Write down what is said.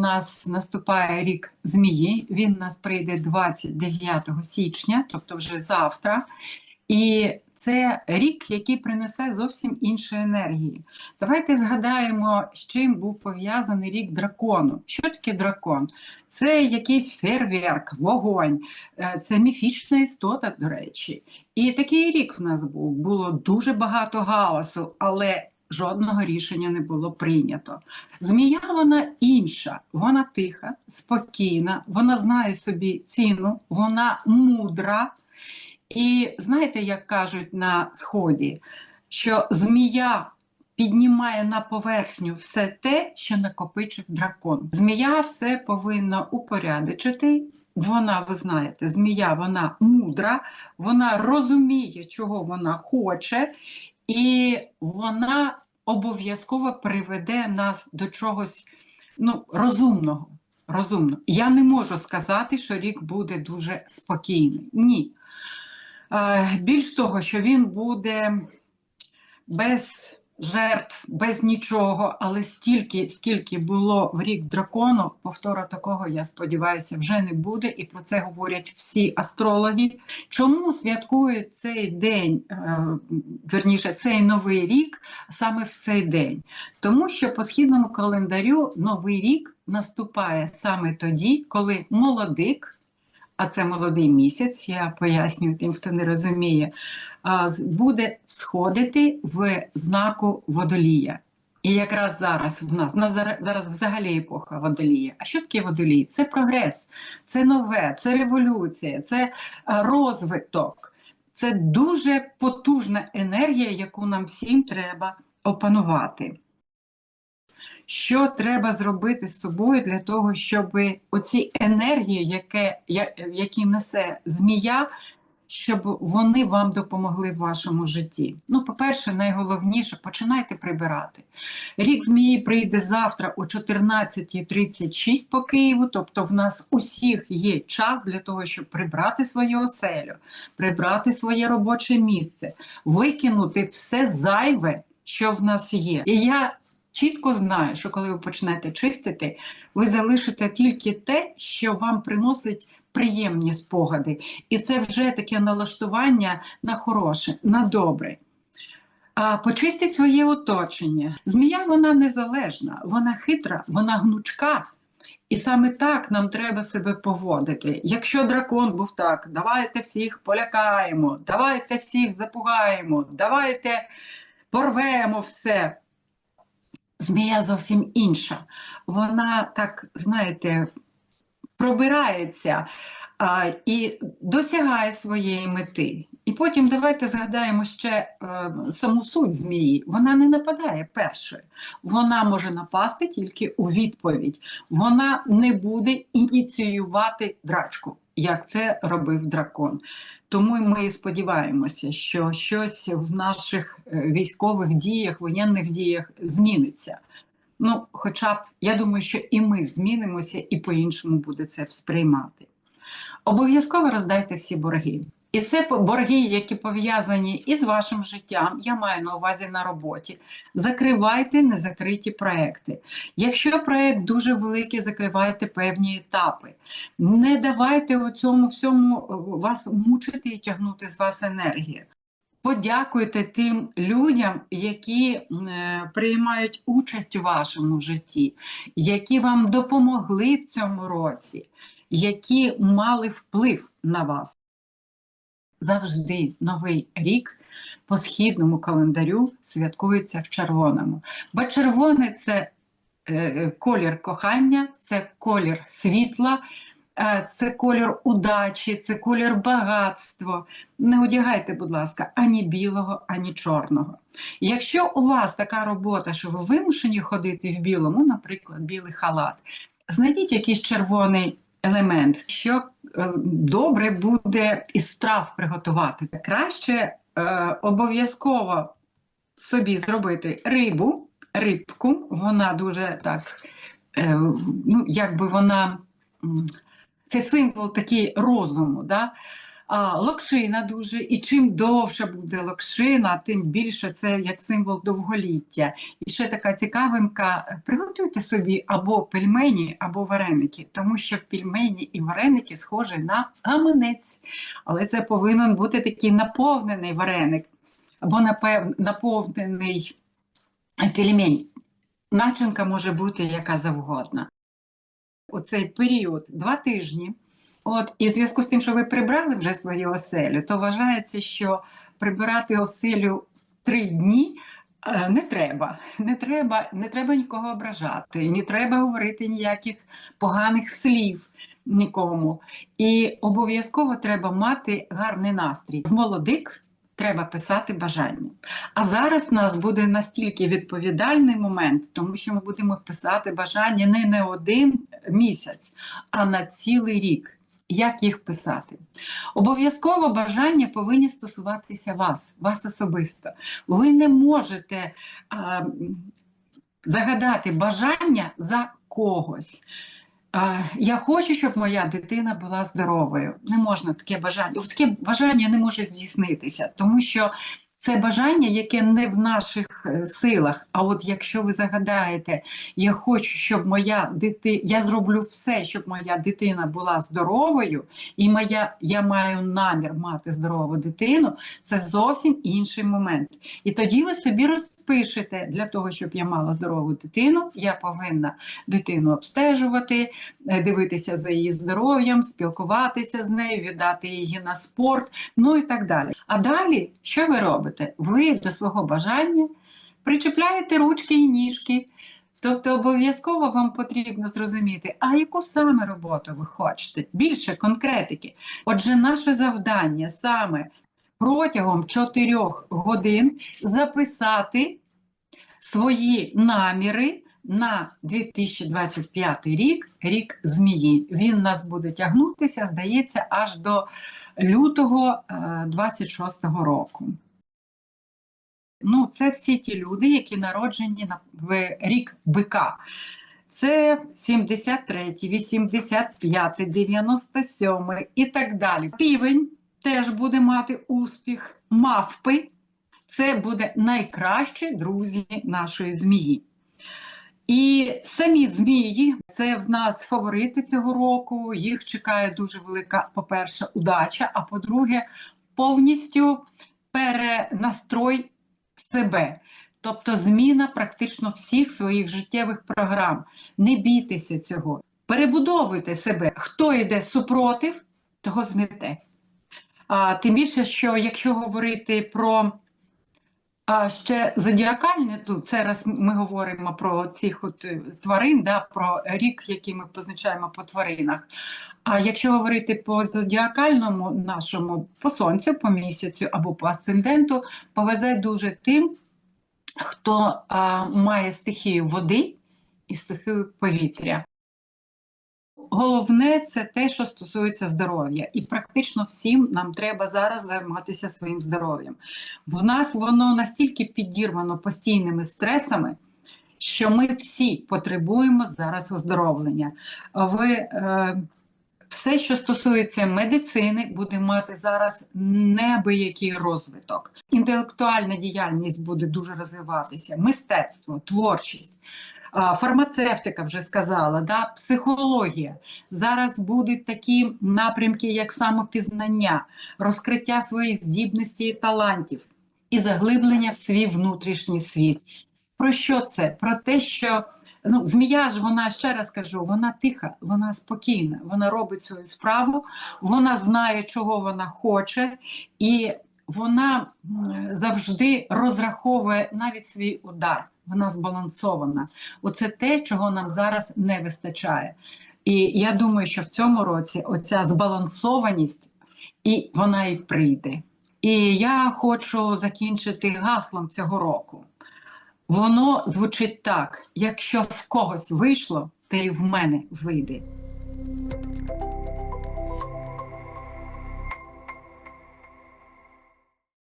нас наступає рік змії. Він нас прийде 29 січня, тобто вже завтра. І це рік, який принесе зовсім інші енергії. Давайте згадаємо, з чим був пов'язаний рік дракону. Що таке дракон? Це якийсь фейерверк, вогонь, е, це міфічна істота, до речі. І такий рік в нас був. Було дуже багато галасу, але жодного рішення не було прийнято. Змія вона інша, вона тиха, спокійна, вона знає собі ціну, вона мудра. І знаєте, як кажуть на сході, що змія піднімає на поверхню все те, що накопичив дракон. Змія все повинна упорядочити. Вона, ви знаєте, змія вона мудра, вона розуміє, чого вона хоче, і вона обов'язково приведе нас до чогось ну, розумного. Розумно. Я не можу сказати, що рік буде дуже спокійний. Ні. Е, Більш того, що він буде без жертв, без нічого, але стільки, скільки було в рік дракону, повтору такого, я сподіваюся, вже не буде, і про це говорять всі астрологи. Чому святкують цей день, е, верніше, цей новий рік саме в цей день? Тому що по східному календарю новий рік наступає саме тоді, коли молодик а це молодий місяць, я пояснюю тим, хто не розуміє, буде сходити в знаку водолія. І якраз зараз в нас, нас зараз взагалі епоха водолія. А що таке водолій? Це прогрес, це нове, це революція, це розвиток, це дуже потужна енергія, яку нам всім треба опанувати що треба зробити з собою для того, щоб оці енергії, яке, які несе змія, щоб вони вам допомогли в вашому житті. Ну, по-перше, найголовніше починайте прибирати. Рік змії прийде завтра о 14.36 по Києву, тобто в нас усіх є час для того, щоб прибрати свою оселю, прибрати своє робоче місце, викинути все зайве, що в нас є. І я чітко знаю, що коли ви почнете чистити, ви залишите тільки те, що вам приносить приємні спогади. І це вже таке налаштування на хороше, на добре. Почистіть своє оточення. Змія вона незалежна, вона хитра, вона гнучка. І саме так нам треба себе поводити. Якщо дракон був так, давайте всіх полякаємо, давайте всіх запугаємо, давайте порвемо все. Змія зовсім інша. Вона так, знаєте, пробирається а, і досягає своєї мети. І потім давайте згадаємо ще е, саму суть змії. Вона не нападає першою. Вона може напасти тільки у відповідь. Вона не буде ініціювати драчку, як це робив дракон. Тому ми сподіваємося, що щось в наших е, військових діях, воєнних діях зміниться. Ну, хоча б я думаю, що і ми змінимося, і по-іншому буде це сприймати. Обов'язково роздайте всі борги. І це борги, які пов'язані із вашим життям, я маю на увазі на роботі. Закривайте незакриті проекти. Якщо проект дуже великий, закривайте певні етапи. Не давайте у цьому всьому е, вас мучити і тягнути з вас енергію. Подякуйте тим людям, які е, приймають участь у вашому житті, які вам допомогли в цьому році, які мали вплив на вас завжди новий рік по східному календарю святкується в червоному. Бо червоне це е, колір кохання, це колір світла. Е, це колір удачі, це колір багатства. Не одягайте, будь ласка, ані білого, ані чорного. Якщо у вас така робота, що ви вимушені ходити в білому, наприклад, білий халат, знайдіть якийсь червоний елемент, що е, добре буде із страв приготувати. Краще е, обов'язково собі зробити рибу, рибку, вона дуже так, е, ну, якби вона це символ такий розуму. Да? А, локшина дуже, і чим довше буде локшина, тим більше це як символ довголіття. І ще така цікавинка: приготуйте собі або пельмені, або вареники, тому що пельмені і вареники схожі на гаманець. Але це повинен бути такий наповнений вареник, або напев... наповнений пельмень. Начинка може бути яка завгодна. Оцей період два тижні. От, і в зв'язку з тим, що ви прибрали вже свою оселю, то вважається, що прибирати оселю три дні е, не треба. Не треба, не треба нікого ображати, не треба говорити ніяких поганих слів нікому. І обов'язково треба мати гарний настрій. В молодик треба писати бажання. А зараз у нас буде настільки відповідальний момент, тому що ми будемо писати бажання не на один місяць, а на цілий рік. Як їх писати? Обов'язково бажання повинні стосуватися вас, вас особисто. Ви не можете а, загадати бажання за когось. А, я хочу, щоб моя дитина була здоровою. Не можна таке бажання. Таке бажання не може здійснитися, тому що це бажання, яке не в наших е, силах. А от якщо ви загадаєте, я хочу, щоб моя дитина, я зроблю все, щоб моя дитина була здоровою, і моя, я маю намір мати здорову дитину, це зовсім інший момент. І тоді ви собі розпишете для того, щоб я мала здорову дитину, я повинна дитину обстежувати, е, дивитися за її здоров'ям, спілкуватися з нею, віддати її на спорт, ну і так далі. А далі, що ви робите? Ви до свого бажання причепляєте ручки і ніжки. Тобто обов'язково вам потрібно зрозуміти, а яку саме роботу ви хочете, більше конкретики. Отже, наше завдання саме протягом 4 годин записати свої наміри на 2025 рік, рік змії. Він нас буде тягнутися, здається, аж до лютого 26-го року. Ну, це всі ті люди, які народжені на в рік бика. Це 73, 85, 97 і так далі. Півень теж буде мати успіх, мавпи це буде найкращі друзі нашої змії. І самі змії це в нас фаворити цього року. Їх чекає дуже велика, по-перше, удача, а по-друге, повністю перенастрой себе. Тобто зміна практично всіх своїх життєвих програм. Не бійтеся цього. Перебудовуйте себе. Хто йде супротив, того змете. А, Тим більше, що якщо говорити про а ще зодіакальне, тут це раз ми говоримо про цих от е, тварин, да, про рік, який ми позначаємо по тваринах. А якщо говорити по зодіакальному нашому, по сонцю, по місяцю або по асценденту, повезе дуже тим, хто а, має стихію води і стихію повітря. Головне це те, що стосується здоров'я, і практично всім нам треба зараз займатися своїм здоров'ям. В нас воно настільки підірвано постійними стресами, що ми всі потребуємо зараз оздоровлення. Ви е, все, що стосується медицини, буде мати зараз небиякий розвиток. Інтелектуальна діяльність буде дуже розвиватися, мистецтво, творчість. Фармацевтика вже сказала, да, психологія. Зараз будуть такі напрямки, як самопізнання, розкриття своїх здібностей і талантів і заглиблення в свій внутрішній світ. Про що це? Про те, що ну, змія ж вона ще раз кажу, вона тиха, вона спокійна, вона робить свою справу, вона знає, чого вона хоче, і вона завжди розраховує навіть свій удар вона збалансована. Оце те, чого нам зараз не вистачає. І я думаю, що в цьому році оця збалансованість і вона і прийде. І я хочу закінчити гаслом цього року. Воно звучить так: якщо в когось вийшло, то і в мене вийде.